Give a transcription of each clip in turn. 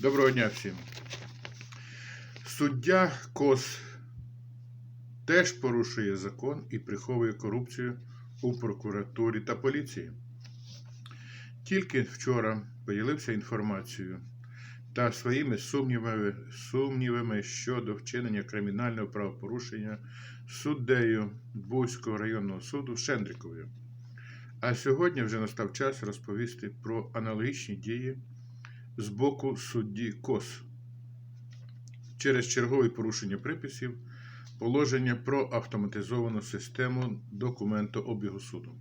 Доброго дня всім. Суддя Кос теж порушує закон і приховує корупцію у прокуратурі та поліції. Тільки вчора поділився інформацією та своїми сумнівами, сумнівами щодо вчинення кримінального правопорушення суддею Бузького районного суду Шендріковою. А сьогодні вже настав час розповісти про аналогічні дії з боку судді КОС через чергове порушення приписів положення про автоматизовану систему документообігу суду.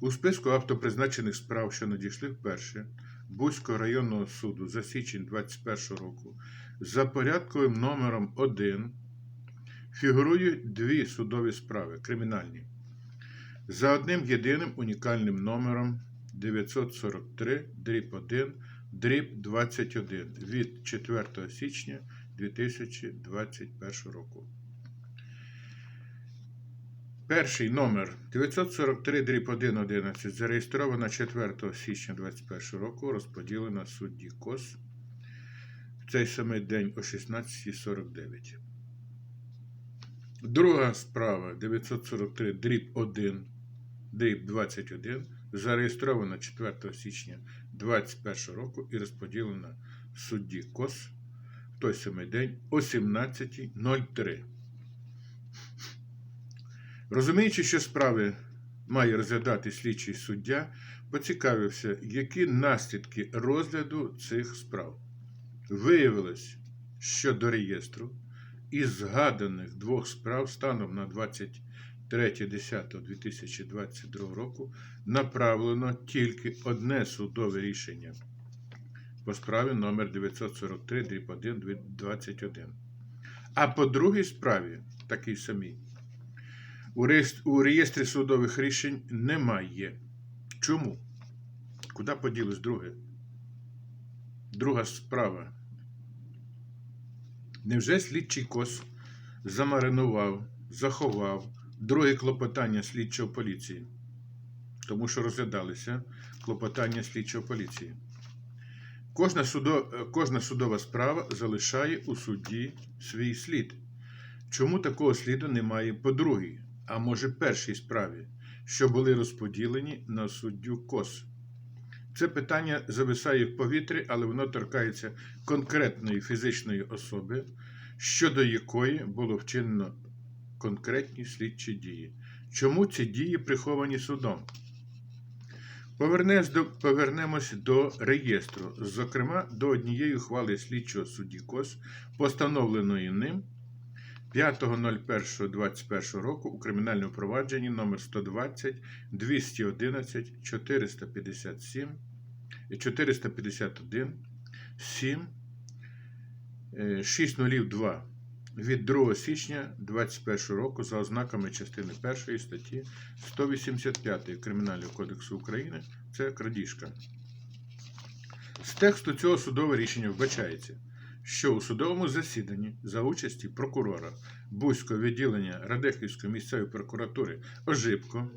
У списку автопризначених справ, що надійшли вперше Бузького районного суду за січень 2021 року, за порядковим номером 1 фігурують дві судові справи кримінальні за одним єдиним унікальним номером 943 дріб 1 дріб 21 від 4 січня 2021 року. Перший номер 943 дріб 111 зареєстровано 4 січня 2021 року, розподілена судді КОС в цей самий день о 16.49. Друга справа 943 дріб 1 дріб 21 зареєстрована 4 січня 2021 року і розподілена судді КОС в той самий день о 17.03. Розуміючи, що справи має розглядати слідчий суддя, поцікавився, які наслідки розгляду цих справ. Виявилось, що до реєстру із згаданих двох справ станом на 23.10.2022 року направлено тільки одне судове рішення по справі номер 943 дріб 1 21. А по другій справі, такій самій, у реєс- у реєстрі судових рішень немає. Чому? Куди поділось друге? Друга справа. Невже слідчий кос замаринував, заховав друге клопотання слідчого поліції? Тому що розглядалися клопотання слідчого поліції. Кожна, судо, кожна судова справа залишає у судді свій слід. Чому такого сліду немає по другій, а може першій справі, що були розподілені на суддю КОС? Це питання зависає в повітрі, але воно торкається конкретної фізичної особи, щодо якої було вчинено конкретні слідчі дії. Чому ці дії приховані судом? Повернемось до, повернемось до реєстру, зокрема до однієї ухвали слідчого судді КОС, постановленої ним 5.01.21 року у кримінальному провадженні номер 120 211 457 451 7 602 від 2 січня 2021 року за ознаками частини 1 статті 185 Кримінального кодексу України це крадіжка. З тексту цього судового рішення вбачається, що у судовому засіданні за участі прокурора Бузького відділення Радехівської місцевої прокуратури Ожибко,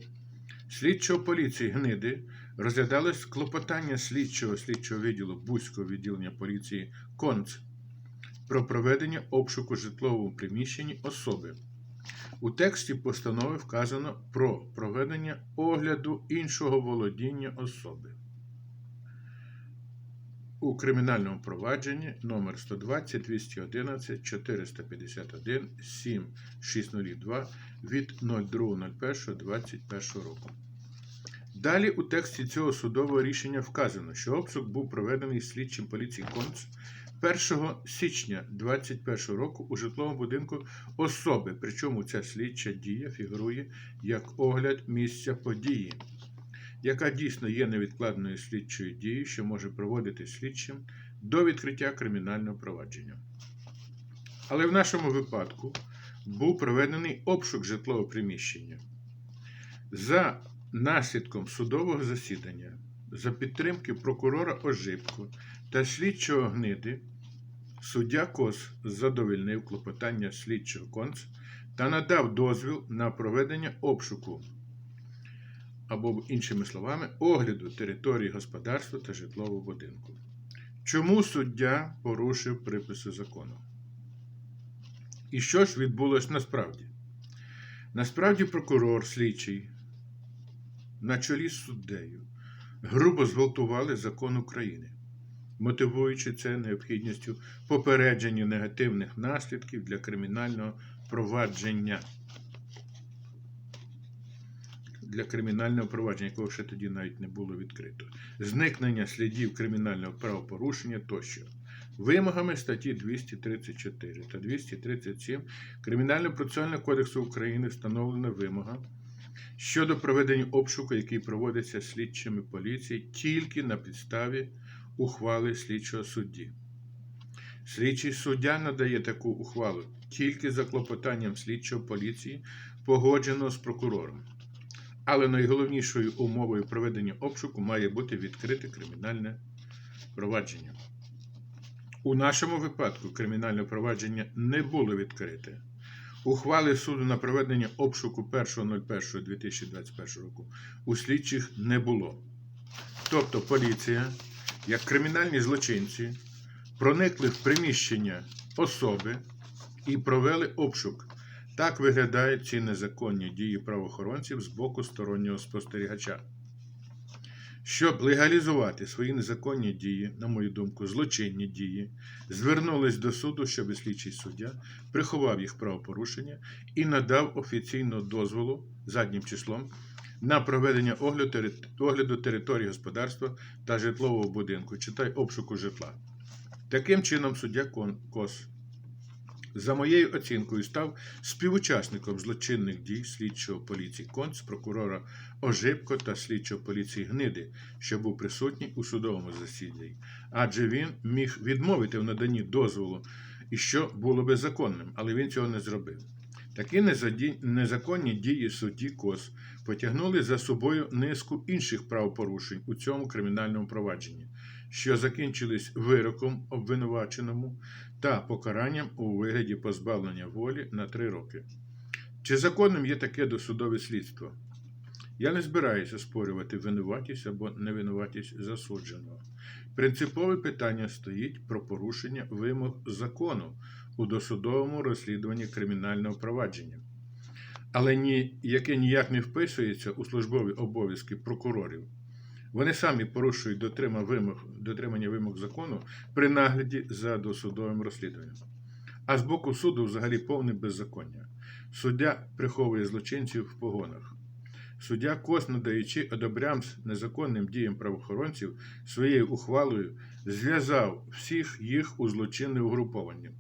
слідчого поліції Гниди розглядалось клопотання слідчого слідчого відділу Бузького відділення поліції Конц про проведення обшуку житловому приміщенні особи. У тексті постанови вказано про проведення огляду іншого володіння особи. У кримінальному провадженні номер 120 211 451 7 602 від 02.01.21 року. Далі у тексті цього судового рішення вказано, що обшук був проведений слідчим поліції Конц 1 січня 2021 року у житловому будинку особи, причому ця слідча дія фігурує як огляд місця події, яка дійсно є невідкладною слідчою дією, що може проводити слідчим до відкриття кримінального провадження. Але в нашому випадку був проведений обшук житлового приміщення. За наслідком судового засідання, за підтримки прокурора Ожибко та слідчого гниди, суддя Кос задовольнив клопотання слідчого конц та надав дозвіл на проведення обшуку або, іншими словами, огляду території господарства та житлового будинку. Чому суддя порушив приписи закону? І що ж відбулось насправді? Насправді прокурор слідчий на чолі з суддею грубо зґвалтували закон України, мотивуючи це необхідністю попередження негативних наслідків для кримінального провадження. Для кримінального провадження, якого ще тоді навіть не було відкрито, зникнення слідів кримінального правопорушення тощо. Вимогами статті 234 та 237 Кримінально-процесуального кодексу України встановлена вимога щодо проведення обшуку, який проводиться слідчими поліції тільки на підставі ухвали слідчого судді. Слідчий суддя надає таку ухвалу тільки за клопотанням слідчого поліції, погодженого з прокурором. Але найголовнішою умовою проведення обшуку має бути відкрите кримінальне провадження. У нашому випадку кримінальне провадження не було відкрите. Ухвали суду на проведення обшуку 1.01.2021 року у слідчих не було. Тобто поліція, як кримінальні злочинці, проникли в приміщення особи і провели обшук. Так виглядають ці незаконні дії правоохоронців з боку стороннього спостерігача. Щоб легалізувати свої незаконні дії, на мою думку, злочинні дії, звернулись до суду, щоб слідчий суддя приховав їх правопорушення і надав офіційно дозволу заднім числом на проведення огляду, території господарства та житлового будинку, читай обшуку житла. Таким чином, суддя Кос за моєю оцінкою, став співучасником злочинних дій слідчого поліції Конц, прокурора Ожибко та слідчого поліції Гниди, що був присутній у судовому засіданні, адже він міг відмовити в наданні дозволу, і що було би законним, але він цього не зробив. Такі незаконні дії судді Кос потягнули за собою низку інших правопорушень у цьому кримінальному провадженні, що закінчились вироком обвинуваченому та покаранням у вигляді позбавлення волі на три роки. Чи законним є таке досудове слідство? Я не збираюся спорювати винуватість або невинуватість засудженого. Принципове питання стоїть про порушення вимог закону у досудовому розслідуванні кримінального провадження, але ні, яке ніяк не вписується у службові обов'язки прокурорів. Вони самі порушують дотримання вимог закону при нагляді за досудовим розслідуванням. А з боку суду взагалі повне беззаконня. Суддя приховує злочинців в погонах. Суддя Кос, надаючи одобрям з незаконним діям правоохоронців, своєю ухвалою зв'язав всіх їх у злочинне угруповання.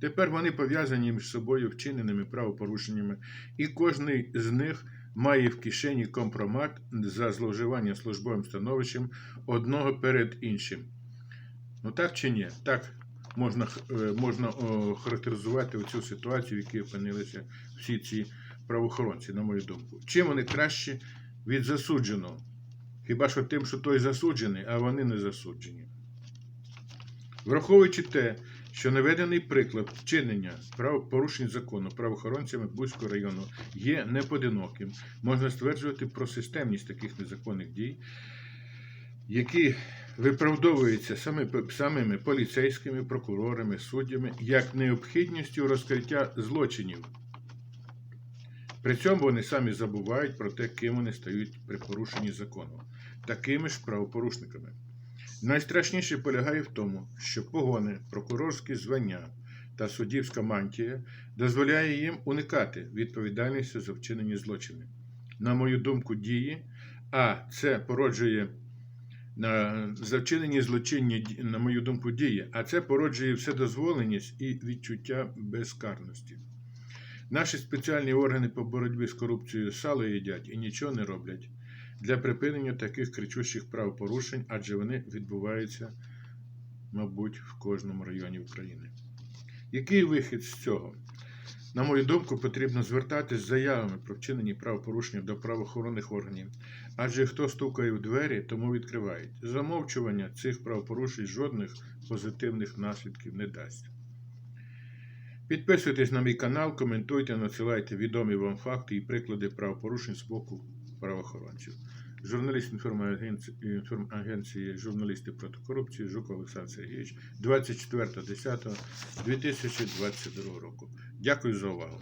Тепер вони пов'язані між собою вчиненими правопорушеннями, і кожний з них має в кишені компромат за зловживання службовим становищем одного перед іншим. Ну так чи ні? Так можна, е, можна характеризувати цю ситуацію, в якій опинилися всі ці правоохоронці, на мою думку. Чим вони краще від засудженого? Хіба що тим, що той засуджений, а вони не засуджені. Враховуючи те, що наведений приклад вчинення правопорушень закону правоохоронцями Бузького району є неподиноким, можна стверджувати про системність таких незаконних дій, які виправдовуються самими поліцейськими, прокурорами, суддями як необхідністю розкриття злочинів. При цьому вони самі забувають про те, ким вони стають при порушенні закону, такими ж правопорушниками. Найстрашніше полягає в тому, що погони, прокурорські звання та суддівська мантія дозволяє їм уникати відповідальності за вчинені злочини. На мою думку, дії, а це породжує за вчинені злочинні, на мою думку, дії, а це породжує вседозволеність і відчуття безкарності. Наші спеціальні органи по боротьбі з корупцією сало їдять і нічого не роблять для припинення таких кричущих правопорушень, адже вони відбуваються, мабуть, в кожному районі України. Який вихід з цього? На мою думку, потрібно звертатись з заявами про вчинені правопорушення до правоохоронних органів, адже хто стукає в двері, тому відкривають. Замовчування цих правопорушень жодних позитивних наслідків не дасть. Підписуйтесь на мій канал, коментуйте, надсилайте відомі вам факти і приклади правопорушень з боку правоохоронців. журналіст інформагенції, журналісти проти корупції Жук Олександр Сергійович 24.10.2022 року. Дякую за увагу.